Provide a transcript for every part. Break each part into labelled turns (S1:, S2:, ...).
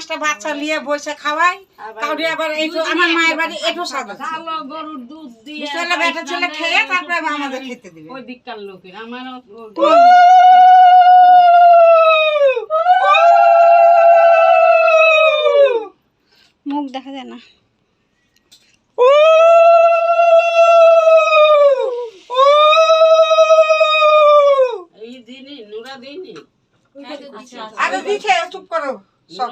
S1: পাঁচটা বাচ্চা নিয়ে বসে খাওয়াই। কাউরি আবার একটু আমার মায়ের বাড়ি একটু সাদা
S2: ভালো গরুর দুধ দিয়ে
S1: বুঝতে বেটা ছেলে খেয়ে তারপরে আমাদের খেতে দিবে।
S2: ওই দিককার লোকের আমার
S3: মুখ দেখা যায় না।
S2: এই দিনই নুরা দিনই।
S1: আরে দিছে চুপ করো।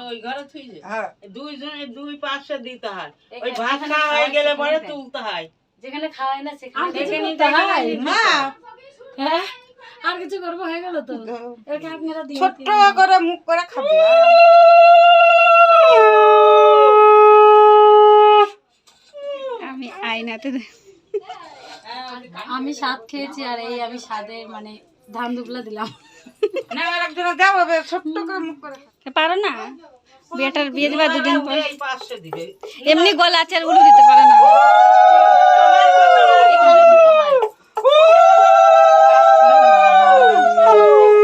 S2: ওই ঘরে থুই
S1: হ্যাঁ।
S2: দুইজনে দুই পাঁচশো দিতে হয়। ওই ভাত খাওয়া হয়ে গেলে পরে তুলতে হয়।
S4: যেখানে খাওয়াই না সেখানে
S2: সেখানে হয়?
S1: না
S4: হ্যাঁ? আর কিছু করব হয়ে গেল তো। আপনারা
S1: ছোট্ট করে মুখ করে খাবে।
S3: আমি আয়নাতে
S4: আমি স্বাদ খেয়েছি আর এই আমি স্বাদের মানে ধান দুগুলা দিলাম।
S3: পারো না? বিয়েটার বিয়ে দিবা দুদিন পর। এমনি গলা আছে উলু দিতে পারে না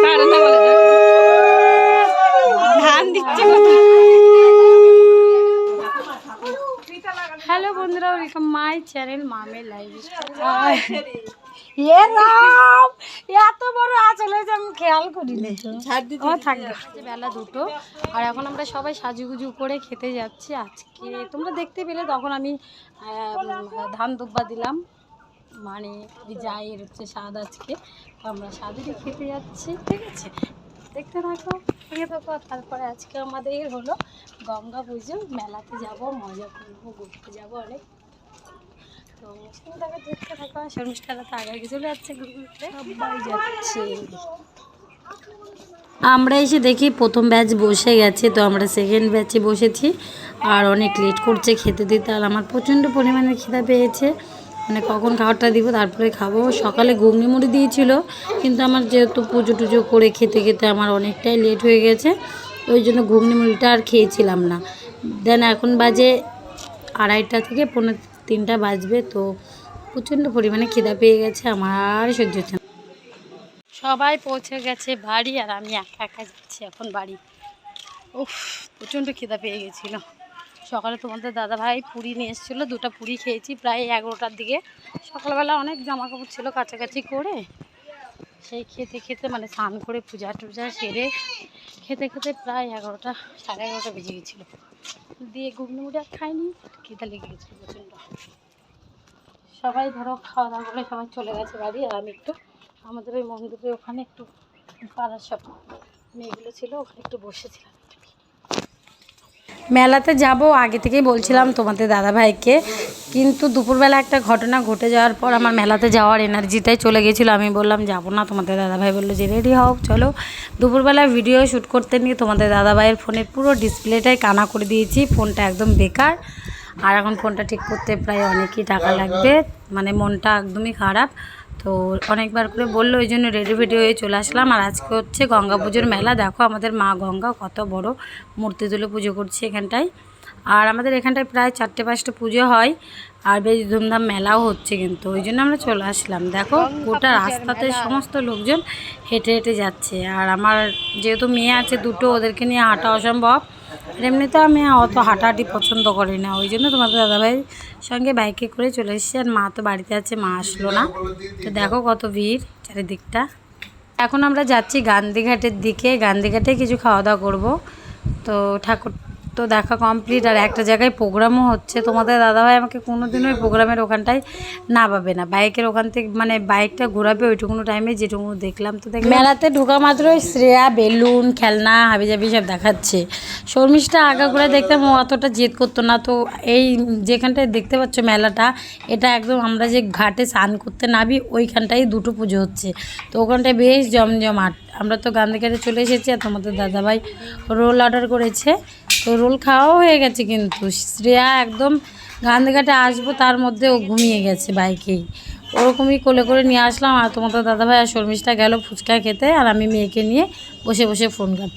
S3: পারে না বলে দাও। ধান দিচ্ছে হ্যালো মাই চ্যানেল মামে লাইভ এ রাম এত বড় আঁচল হয়েছে আমি খেয়াল করিনি তো। ও থাকবে বেলা দুটো। আর এখন আমরা সবাই সাজুগুজু করে খেতে যাচ্ছি। আজকে তোমরা দেখতে পেলে তখন আমি ধান দুব্বা দিলাম। মানে ওই যাইয়ের হচ্ছে স্বাদ আজকে। আমরা স্বাদেরই খেতে যাচ্ছি ঠিক আছে? দেখতে থাকো দেখে থাকো। তারপরে আজকে আমাদের হলো গঙ্গা পুজো। মেলাতে যাব মজা করব ঘুরতে যাব অনেক।
S5: আমরা এসে দেখি প্রথম ব্যাচ বসে গেছে, তো আমরা সেকেন্ড ব্যাচে বসেছি। আর অনেক লেট করছে খেতে দিতে, আর আমার প্রচণ্ড পরিমাণে খিদা পেয়েছে। মানে কখন খাবারটা দিব তারপরে খাব। সকালে ঘুগনি মুড়ি দিয়েছিল, কিন্তু আমার যেহেতু পুজো টুজো করে খেতে খেতে আমার অনেকটাই লেট হয়ে গেছে, ওই জন্য ঘুগনি মুড়িটা আর খেয়েছিলাম না। দেন এখন বাজে আড়াইটা থেকে পনেরো তিনটা বাজবে, তো প্রচণ্ড পরিমাণে খিদা পেয়ে গেছে আমার সহ্য হচ্ছে সবাই পৌঁছে গেছে বাড়ি, আর আমি একা একা যাচ্ছি এখন বাড়ি। উফ, প্রচণ্ড খিদা পেয়ে গেছিল। সকালে তোমাদের দাদা ভাই পুরি নিয়ে এসেছিল, দুটো পুরি খেয়েছি প্রায় এগারোটার দিকে। সকালবেলা অনেক জামা কাপড় ছিল কাছাকাছি করে, সেই খেতে খেতে মানে স্নান করে পূজা টুজা সেরে খেতে খেতে প্রায় এগারোটা, সাড়ে এগারোটা বেজে গেছিল। দিয়ে ঘুগনি মুড়ি আর খাইনি, খিদা লেগে গেছিল প্রচণ্ড। সবাই ধরো খাওয়া দাওয়া করে সবাই চলে গেছে বাড়ি, আর আমি একটু আমাদের ওই মন্দিরের ওখানে একটু পাড়ার সব মেয়েগুলো ছিল, ওখানে একটু বসেছিলাম। মেলাতে যাব, আগে থেকেই বলছিলাম তোমাদের দাদাভাইকে। কিন্তু দুপুরবেলা একটা ঘটনা ঘটে যাওয়ার পর আমার মেলাতে যাওয়ার এনার্জিটাই চলে গেছিল। আমি বললাম, যাব না। তোমাদের দাদাভাই বলল যে, রেডি হও, চলো। দুপুরবেলা ভিডিও শ্যুট করতে নিয়ে তোমাদের দাদাভাইয়ের ফোনের পুরো ডিসপ্লেটাই কানা করে দিয়েছি। ফোনটা একদম বেকার। আর এখন ফোনটা ঠিক করতে প্রায় অনেকই টাকা লাগবে। মানে মনটা একদমই খারাপ। তো অনেকবার করে বলল, ওই জন্য রেডি ফেডি হয়ে চলে আসলাম। আর আজকে হচ্ছে গঙ্গা পুজোর মেলা। দেখো, আমাদের মা গঙ্গা কত বড় মূর্তি তুলে পুজো করছে এখানটায়। আর আমাদের এখানটায় প্রায় চারটে পাঁচটা পুজো হয়, আর বেশ ধুমধাম মেলাও হচ্ছে কিন্তু। ওই জন্য আমরা চলে আসলাম। দেখো, গোটা রাস্তাতে সমস্ত লোকজন হেঁটে হেঁটে যাচ্ছে। আর আমার যেহেতু মেয়ে আছে, দুটো ওদেরকে নিয়ে হাঁটা অসম্ভব। এমনিতে আমি অত হাঁটাহাঁটি পছন্দ করি না, ওই জন্য তোমাদের দাদাভাইয়ের সঙ্গে বাইকে করে চলে এসেছি আর মা তো বাড়িতে আছে, মা আসলো না। তো দেখো কত ভিড় চারিদিকটা। এখন আমরা যাচ্ছি গান্ধীঘাটের দিকে, গান্ধীঘাটে কিছু খাওয়া দাওয়া করব। তো ঠাকুর তো দেখা কমপ্লিট আর একটা জায়গায় প্রোগ্রামও হচ্ছে। তোমাদের দাদাভাই আমাকে কোনো দিন ওই প্রোগ্রামের ওখানটায় না পাবে না। বাইকের ওখান থেকে মানে বাইকটা ঘোরাবে ওইটুকুনো টাইমে যেটুকু দেখলাম। তো দেখ মেলাতে ঢোকা মাত্রই শ্রেয়া, বেলুন, খেলনা, হাবিজাবি সব দেখাচ্ছে। শর্মিষ্ঠা আগাগোড়া দেখতাম, ও অতটা জেদ করতো না। তো এই যেখানটায় দেখতে পাচ্ছ মেলাটা, এটা একদম আমরা যে ঘাটে স্নান করতে নাবি ওইখানটাই দুটো পুজো হচ্ছে। তো ওখানটায় বেশ জমজমাট। আমরা তো গান্ধীঘাটে চলে এসেছি, আর তোমাদের দাদাভাই রোল অর্ডার করেছে। তো রোল খাওয়াও হয়ে গেছে কিন্তু। শ্রেয়া একদম গান্ধীঘাটে আসব, তার মধ্যে ও ঘুমিয়ে গেছে বাইকেই। ওরকমই কোলে করে নিয়ে আসলাম আর তোমাদের দাদাভাই আর শর্মিষ্ঠা গেল ফুচকা খেতে আর আমি মেয়েকে নিয়ে বসে বসে ফোন কাটছি